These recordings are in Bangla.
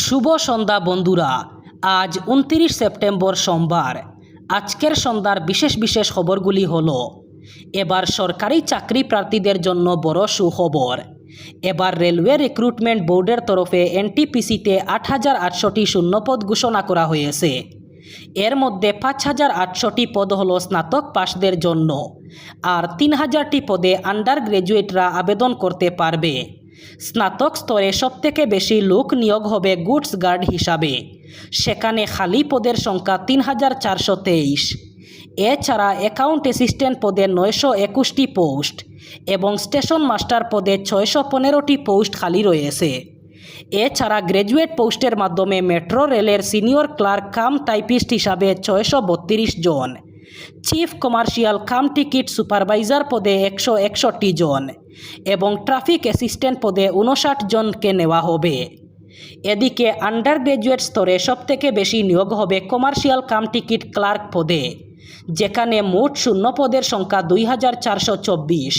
শুভ সন্ধ্যা বন্ধুরা। আজ উনত্রিশ সেপ্টেম্বর সোমবার। আজকের সন্ধ্যার বিশেষ বিশেষ খবরগুলি হল, এবার সরকারি চাকরি প্রার্থীদের জন্য বড় সুখবর। এবার রেলওয়ে রিক্রুটমেন্ট বোর্ডের তরফে এনটিপিসিতে আট হাজার আটশোটি শূন্যপদ ঘোষণা করা হয়েছে। এর মধ্যে পাঁচ হাজার আটশোটি পদ হল স্নাতক পাশদের জন্য। আর তিন হাজারটি পদে আন্ডার গ্র্যাজুয়েটরা আবেদন করতে পারবে। স্নাতক স্তরে সবথেকে বেশি লোক নিয়োগ হবে গুডস গার্ড হিসাবে। সেখানে খালি পদের সংখ্যা তিন হাজার চারশো তেইশ। এছাড়া অ্যাকাউন্ট অ্যাসিস্ট্যান্ট পদে নয়শো একুশটি পোস্ট এবং স্টেশন মাস্টার পদে ছয়শো পনেরোটি পোস্ট খালি রয়েছে। এছাড়া গ্র্যাজুয়েট পোস্টের মাধ্যমে মেট্রো রেলের সিনিয়র ক্লার্ক কাম টাইপিস্ট হিসাবে ছয়শো বত্রিশ জন। Chief commercial cum ticket supervisor পদে একশো একষট্টি জন এবং ট্রাফিক অ্যাসিস্ট্যান্ট পদে উনষাট জনকে নেওয়া হবে। এদিকে আন্ডার গ্র্যাজুয়েট স্তরে সবথেকে বেশি নিয়োগ হবে কমার্শিয়াল কাম টিকিট ক্লার্ক পদে, যেখানে মোট শূন্য পদের সংখ্যা দুই হাজার চারশো চব্বিশ।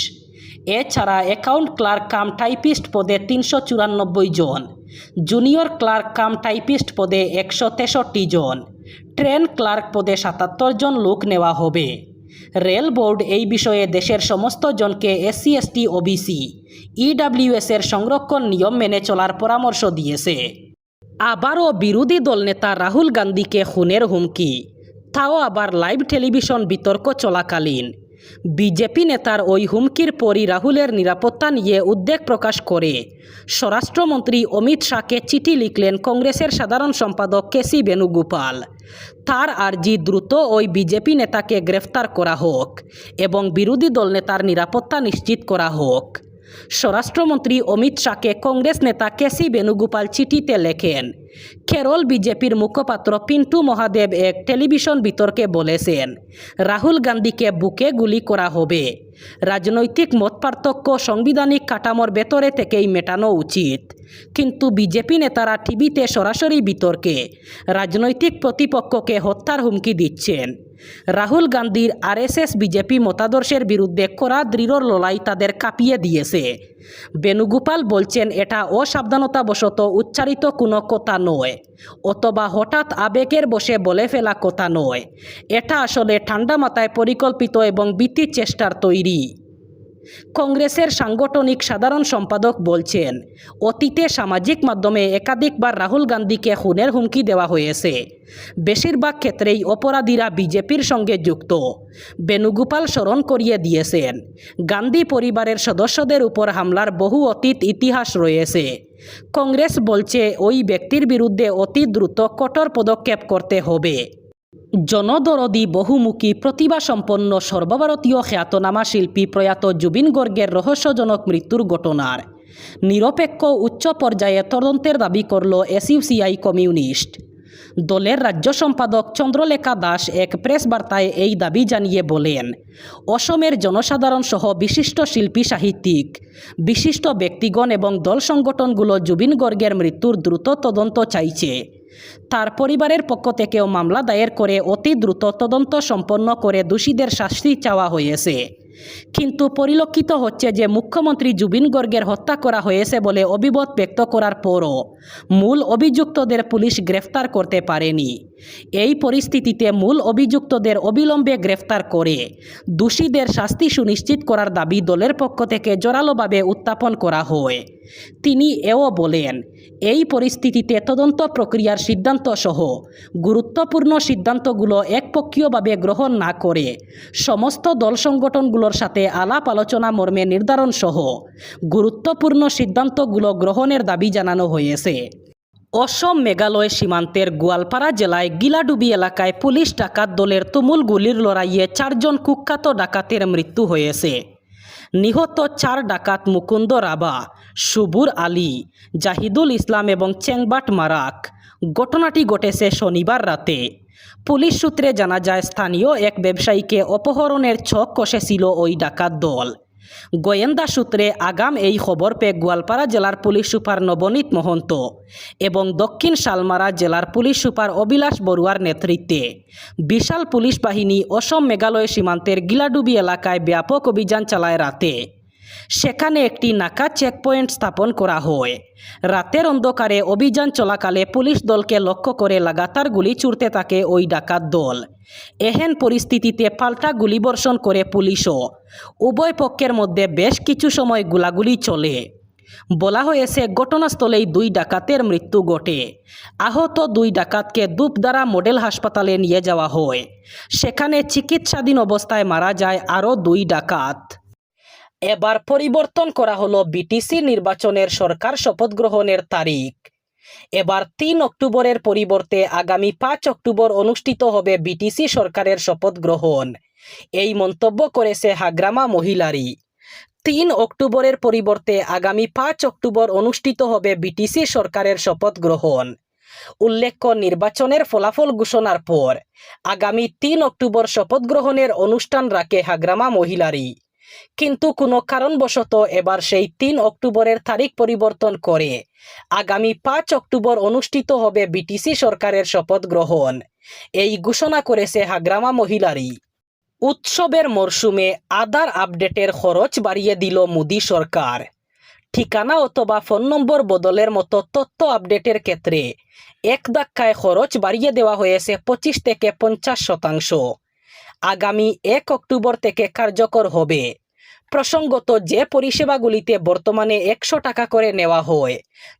এছাড়া অ্যাকাউন্ট ক্লার্ক কাম টাইপিস্ট পদে তিনশো চুরানব্বই জন জুনিয়র ক্লার্ক কাম টাইপিস্ট পদে একশো তেষট্টি জন ট্রেন ক্লার্ক পদে সাতাত্তর জন লোক নেওয়া হবে। রেল বোর্ড এই বিষয়ে দেশের সমস্ত জনকে এসসি, এসটি, ওবিসি ইডাব্লিউএস এর সংরক্ষণ নিয়ম মেনে চলার পরামর্শ দিয়েছে। আবারও বিরোধী দলনেতা রাহুল গান্ধীকে খুনের হুমকি। তাও আবার লাইভ টেলিভিশন বিতর্ক চলাকালীন। বিজেপি নেতার ওই হুমকির পরই রাহুলের নিরাপত্তা নিয়ে উদ্বেগ প্রকাশ করে। স্বরাষ্ট্রমন্ত্রী অমিত শাহকে চিঠি লিখলেন কংগ্রেসের সাধারণ সম্পাদক কেসি বেণুগোপাল। তার আর্জি দ্রুত ওই বিজেপি নেতাকে গ্রেফতার করা হোক এবং বিরোধী দল নেতার নিরাপত্তা নিশ্চিত করা হোক। স্বরাষ্ট্রমন্ত্রী অমিত শাহকে কংগ্রেস নেতা কেসি বেণুগোপাল চিঠিতে লেখেন কেরল বিজেপির মুখপাত্র পিন্টু মহাদেব এক টেলিভিশন বিতর্কে বলেছেন, রাহুল গান্ধীকে বুকে গুলি করা হবে। রাজনৈতিক মত পার্থক্য, সাংবিধানিক কাঠামোর ভেতরে থেকেই মেটানো উচিত। কিন্তু বিজেপি নেতারা টিভিতে সরাসরি বিতর্কে, রাজনৈতিক প্রতিপক্ষকে হত্যার হুমকি দিচ্ছেন। রাহুল গান্ধীর আরএসএস বিজেপি মতাদর্শের বিরুদ্ধে কড়া দৃঢ় লড়াই তাদের কাঁপিয়ে দিয়েছে। বেণুগোপাল বলছেন, এটা অসাবধানতাবশত উচ্চারিত কোনো কথা নয়। অথবা হঠাৎ আবেগের বসে বলে ফেলা কথা নয়। এটা আসলে ঠান্ডা মাথায় পরিকল্পিত এবং বৃত্তির চেষ্টার তৈরি। কংগ্রেসের সাংগঠনিক সাধারণ সম্পাদক বলছেন, অতীতে সামাজিক মাধ্যমে একাধিকবার রাহুল গান্ধীকে খুনের হুমকি দেওয়া হয়েছে। বেশিরভাগ ক্ষেত্রেই অপরাধীরা বিজেপির সঙ্গে যুক্ত। বেণুগোপাল স্মরণ করিয়ে দিয়েছেন, গান্ধী পরিবারের সদস্যদের উপর হামলার বহু অতীত ইতিহাস রয়েছে। কংগ্রেস বলছে, ওই ব্যক্তির বিরুদ্ধে অতি দ্রুত কঠোর পদক্ষেপ করতে হবে। জনদরদি বহুমুখী, প্রতিভাসম্পন্ন, সর্বভারতীয় খ্যাতনামা শিল্পী প্রয়াত জুবিন গর্গের রহস্যজনক মৃত্যুর ঘটনার। নিরপেক্ষ উচ্চ পর্যায়ে তদন্তের দাবি করল এসইউসিআই কমিউনিস্ট। দলের রাজ্য সম্পাদক চন্দ্রলেখা দাস এক প্রেস বার্তায় এই দাবি জানিয়ে বলেন, অসমের জনসাধারণ সহ বিশিষ্ট শিল্পী সাহিত্যিক, বিশিষ্ট ব্যক্তিগণ এবং দল সংগঠনগুলো জুবিন গর্গের মৃত্যুর দ্রুত তদন্ত চাইছে। তার পরিবারের পক্ষ থেকেও মামলা দায়ের করে অতি দ্রুত তদন্ত সম্পন্ন করে দোষীদের শাস্তি চাওয়া হয়েছে। কিন্তু পরিলক্ষিত হচ্ছে যে মুখ্যমন্ত্রী জুবিন গর্গের হত্যা করা হয়েছে বলে অভিমত ব্যক্ত করার পরও মূল অভিযুক্তদের পুলিশ গ্রেফতার করতে পারেনি। এই পরিস্থিতিতে মূল অভিযুক্তদের অবিলম্বে গ্রেফতার করে দোষীদের শাস্তি সুনিশ্চিত করার দাবি দলের পক্ষ থেকে জোরালোভাবে উত্থাপন করা হয়। তিনি এও বলেন, এই পরিস্থিতিতে তদন্ত প্রক্রিয়ার সিদ্ধান্ত সহ গুরুত্বপূর্ণ সিদ্ধান্তগুলো একপক্ষীয়ভাবে গ্রহণ না করে সমস্ত দল সংগঠনগুলোর সাথে আলাপ আলোচনা মর্মে নির্ধারণ সহ গুরুত্বপূর্ণ সিদ্ধান্তগুলো গ্রহণের দাবি জানানো হয়েছে। অসম মেঘালয় সীমান্তের গোয়ালপাড়া জেলায় গিলাডুবি এলাকায় পুলিশ ডাকাত দলের তুমুল গুলির লড়াইয়ে চারজন কুখ্যাত ডাকাতের মৃত্যু হয়েছে। নিহত চার ডাকাত মুকুন্দ রাবা সুবুর আলী, জাহিদুল ইসলাম এবং চেংবাট মারাক। ঘটনাটি ঘটেছে শনিবার রাতে। পুলিশ সূত্রে জানা যায়, স্থানীয় এক ব্যবসায়ীকে অপহরণের ছক কষেছিল ওই ডাকাত দল। গোয়েন্দা সূত্রে আগাম এই খবর পেয়ে গোয়ালপাড়া জেলার পুলিশ সুপার নবনীত মহন্ত এবং দক্ষিণ শালমারা জেলার পুলিশ সুপার অবিলাস বড়ুয়ার নেতৃত্বে। বিশাল পুলিশ বাহিনী অসম মেঘালয় সীমান্তের গিলাডুবি এলাকায় ব্যাপক অভিযান চালায় রাতে। সেখানে একটি নাকা চেকপয়েন্ট স্থাপন করা হয়। রাতের অন্ধকারে অভিযান চলাকালে পুলিশ দলকে লক্ষ্য করে লাগাতার গুলি ছুড়তে থাকে ওই ডাকাত দল। এহেন পরিস্থিতিতে পাল্টা গুলিবর্ষণ করে পুলিশও। উভয় পক্ষের মধ্যে বেশ কিছু সময় গুলাগুলি চলে। বলা হয়েছে, ঘটনাস্থলেই দুই ডাকাতের মৃত্যু ঘটে। আহত দুই ডাকাতকে দুপদারা মডেল হাসপাতালে নিয়ে যাওয়া হয়। সেখানে চিকিৎসাধীন অবস্থায় মারা যায় আরও দুই ডাকাত। এবার পরিবর্তন করা হলো বিটিসি নির্বাচনের সরকার শপথ গ্রহণের তারিখ। এবার তিন অক্টোবরের পরিবর্তে আগামী পাঁচ অক্টোবর অনুষ্ঠিত হবে বিটিসি সরকারের শপথ গ্রহণ। এই মন্তব্য করেছে হাগ্রামা মহিলারি তিন অক্টোবরের পরিবর্তে আগামী পাঁচ অক্টোবর অনুষ্ঠিত হবে বিটিসি সরকারের শপথ গ্রহণ। উল্লেখ্য, নির্বাচনের ফলাফল ঘোষণার পর আগামী তিন অক্টোবর শপথ গ্রহণের অনুষ্ঠান রাখে হাগ্রামা মহিলারি কিন্তু কোনো কারণবশত এবার সেই তিন অক্টোবরের তারিখ পরিবর্তন করে। আগামী পাঁচ অক্টোবর অনুষ্ঠিত হবে বিটিসি সরকারের শপথ গ্রহণ। এই ঘোষণা করেছে হাগ্রামা মহিলারি উৎসবের মরশুমে আধার আপডেটের খরচ বাড়িয়ে দিল মোদী সরকার। ঠিকানা অথবা ফোন নম্বর বদলের মতো তথ্য আপডেটের ক্ষেত্রে এক ধাক্কায় খরচ বাড়িয়ে দেওয়া হয়েছে পঁচিশ থেকে পঞ্চাশ শতাংশ। আগামী এক অক্টোবর থেকে কার্যকর হবে। প্রসঙ্গত যে পরিষেবাগুলিতে বর্তমানে একশো টাকা করে নেওয়া হয়,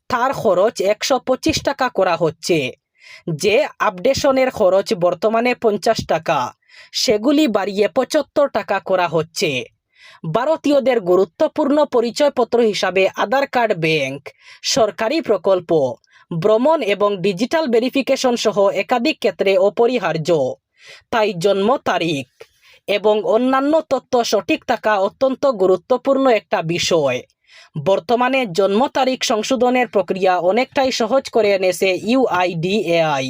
তার খরচ একশো পঁচিশ টাকা করা হচ্ছে। যে আপডেশনের খরচ বর্তমানে পঞ্চাশ টাকা, সেগুলি বাড়িয়ে পঁচাত্তর টাকা করা হচ্ছে। ভারতীয়দের গুরুত্বপূর্ণ পরিচয়পত্র হিসাবে আধার কার্ড ব্যাংক, সরকারি প্রকল্প, ভ্রমণ এবং ডিজিটাল ভেরিফিকেশন সহ একাধিক ক্ষেত্রে অপরিহার্য। তাই জন্ম তারিখ। এবং অন্যান্য তথ্য সঠিক থাকা অত্যন্ত গুরুত্বপূর্ণ একটা বিষয়। বর্তমানে জন্ম তারিখ সংশোধনের প্রক্রিয়া অনেকটাই সহজ করে এনেছে ইউআইডিএআই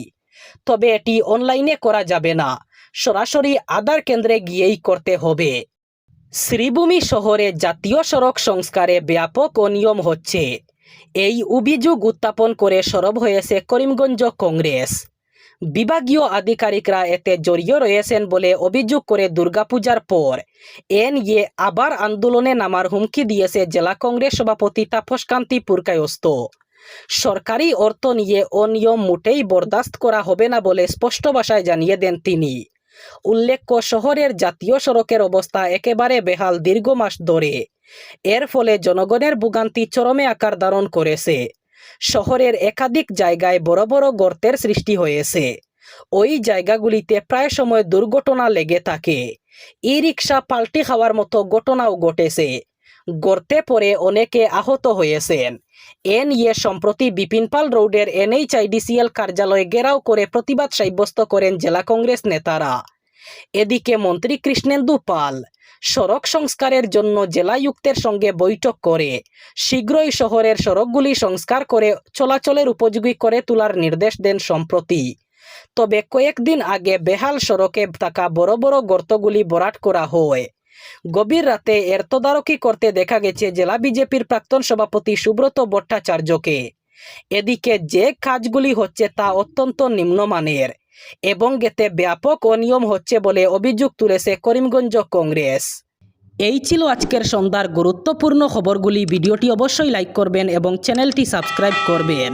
তবে এটি অনলাইনে করা যাবে না। সরাসরি আধার কেন্দ্রে গিয়েই করতে হবে। শ্রীভূমি শহরে জাতীয় সড়ক সংস্কারে ব্যাপক অনিয়ম হচ্ছে। এই অভিযোগ উত্থাপন করে সরব হয়েছে করিমগঞ্জ কংগ্রেস। বিভাগীয় আধিকারিকরা এতে জড়িয়ে রয়েছেন বলে অভিযোগ করে দুর্গাপূজার পর এনইএ আবার আন্দোলনে নামার হুমকি দিয়েছে জেলা কংগ্রেস সভাপতি তাপসকান্তি পুরকায়স্ত সরকারি অর্থ নিয়ে অনিয়ম মোটেই বরদাস্ত করা হবে না বলে স্পষ্ট ভাষায় জানিয়ে দেন তিনি। উল্লেখ্য, শহরের জাতীয় সড়কের অবস্থা একেবারে বেহাল দীর্ঘ মাস ধরে। এর ফলে জনগণের ভোগান্তি চরমে আকার ধারণ করেছে। শহরের একাধিক জায়গায় বড় বড় গর্তের সৃষ্টি হয়েছে। ওই জায়গাগুলিতে প্রায় সময় দুর্ঘটনা লেগে থাকে। ই রিক্সা পাল্টি খাওয়ার মতো ঘটনাও ঘটেছে। গর্তে পড়ে অনেকে আহত হয়েছেন। এ নিয়ে সম্প্রতি বিপিনপাল রোডের এনএইচআইডিসিএল কার্যালয় ঘেরাও করে প্রতিবাদ সাব্যস্ত করেন জেলা কংগ্রেস নেতারা। এদিকে মন্ত্রী কৃষ্ণেন্দু পাল সড়ক সংস্কারের জন্য জেলায়ুক্তের সঙ্গে বৈঠক করে। শীঘ্রই শহরের সড়কগুলি সংস্কার করে চলাচলের উপযোগী করে তোলার নির্দেশ দেন সম্প্রতি। তবে কয়েকদিন আগে বেহাল সড়কে থাকা বড় বড় গর্তগুলি বরাট করা হয়। গভীর রাতে এর তদারকি করতে দেখা গেছে জেলা বিজেপির প্রাক্তন সভাপতি সুব্রত ভট্টাচার্যকে। এদিকে যে কাজগুলি হচ্ছে তা অত্যন্ত নিম্নমানের। এবং এতে ব্যাপক অনিয়ম হচ্ছে বলে অভিযোগ তুলেছে করিমগঞ্জ কংগ্রেস। এই ছিল আজকের সন্ধ্যার গুরুত্বপূর্ণ খবরগুলি। ভিডিওটি অবশ্যই লাইক করবেন এবং চ্যানেলটি সাবস্ক্রাইব করবেন।